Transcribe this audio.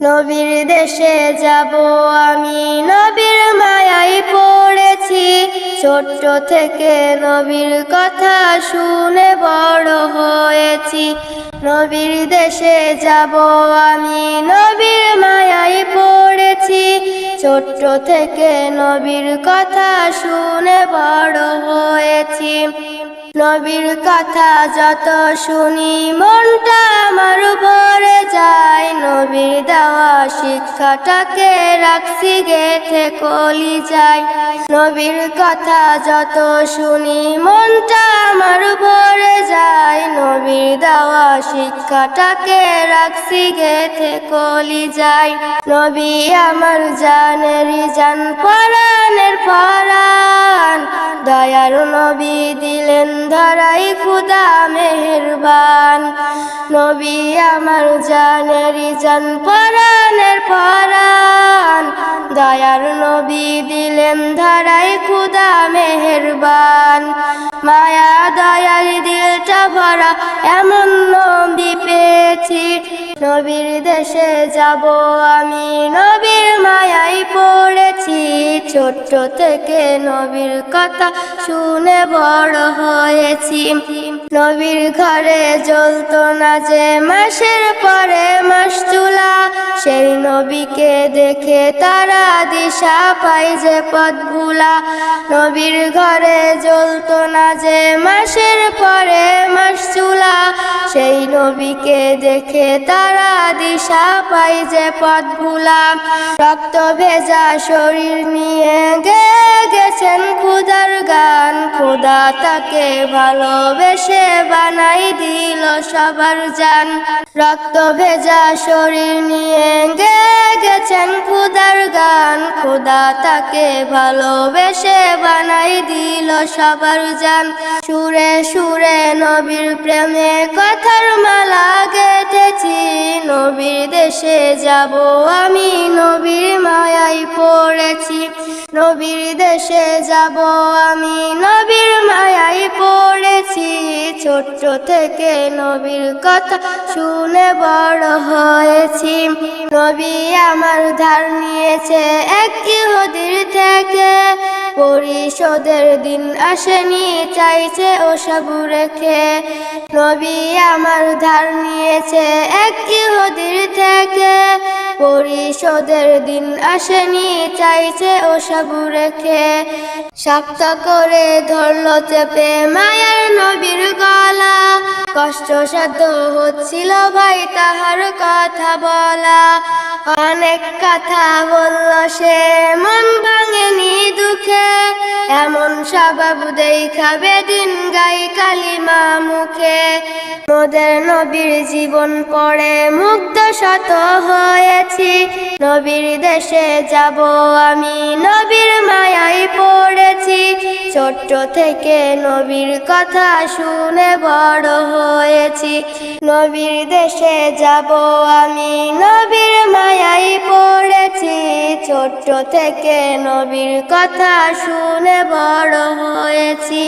নবীর দেশে যাব আমি। নবীর মায়াই পড়েছি। ছোট্ট থেকে নবীর কথা শুনে বড় হয়েছি। নবীর দেশে যাব আমি। নবীর মায়াই পড়েছি। ছোট্ট থেকে নবীর কথা শুনে বড় হয়েছি। নবীর কথা যত শুনি, মনটা নবীর দেওয়া শিক্ষাটাকে রাখছি গেথে কলি যাই নবীর কথা যত শুনি মনটা আমার ভরে যায়। নবীর দেওয়া শিক্ষাটাকে রাখছি গেথে কলি যাই নবী আমার জানের জান পরাণের পরাণ দয়ার নবী দিলেন ধরাই খুদা মেহেরবান। নবী আমার জানের জান পরাণের পরাণ দয়ার নবী দিলেন ধরাই খুদা মেহেরবান। মায়া দয়ার দিলটা ভরা, এমন নবী পেয়েছি। নবীর দেশে যাব আমি। নবীর মায়াই পড়েছি। ছোট্ট থেকে নবীর কথা শুনে বড় হয়েছি। নবীর ঘরে জ্বলতো না যে মাসের পরে মাস চুলা। সেই নবীকে দেখে তারা দিশা পাই যে পথ ভুলা নবীর ঘরে জ্বলতো না যে মাসের পরে মাস চুলা। সেই নবীকে দেখে তারা দিশা পাই যে পথ ভুলা রক্ত ভেজা শরীর নিয়ে তাকে ভালোবেসে বানাই দিল সবার জান। রক্ত ভেজা শরীর নিয়ে গে গেছেন খুদার গান। খুদা তাকে ভালোবেসে বানাই দিল সবার জান। সুরে সুরে নবীর প্রেমে কথার মালা গেঁথেছি, নবীর দেশে যাব আমি নবীর দেশে যাব আমি। নবীর মায়াই পড়েছি, ছোট্ট থেকে নবীর কথা শুনে বড় হয়েছি। নবী আমার ধার নিয়েছে এক ইহুদির থেকে। পরিশোধের দিন আসেনি, চাইছে ও সব রেখে। নবী আমার ধার নিয়েছে এক ইহুদির থেকে। পরিশোধের দিন আসেনি, চাইছে ও সব রেখে। শক্ত করে ধরলো চেপে মায়ার নবীর গলা। কষ্ট সাধ্য হচ্ছিল ভাই তাহার কথা বলা। অনেক কথা বলল সে, মন ভাঙেনি দুঃখে। এমন স্বভাব দেখাবে দিন গাই কালিমা মুখে। মোদের নবীর জীবন পড়ে, মুগ্ধ শত হয়েছি। নবীর দেশে যাব আমি, নবীর মায়াই পড়েছি। ছোট্ট থেকে নবীর কথা শুনে বড় হয়েছি। নবীর দেশে যাব আমি, নবীর মায়াই পড়েছি। ছোট্ট থেকে নবীর কথা শুনে বড় হয়েছি।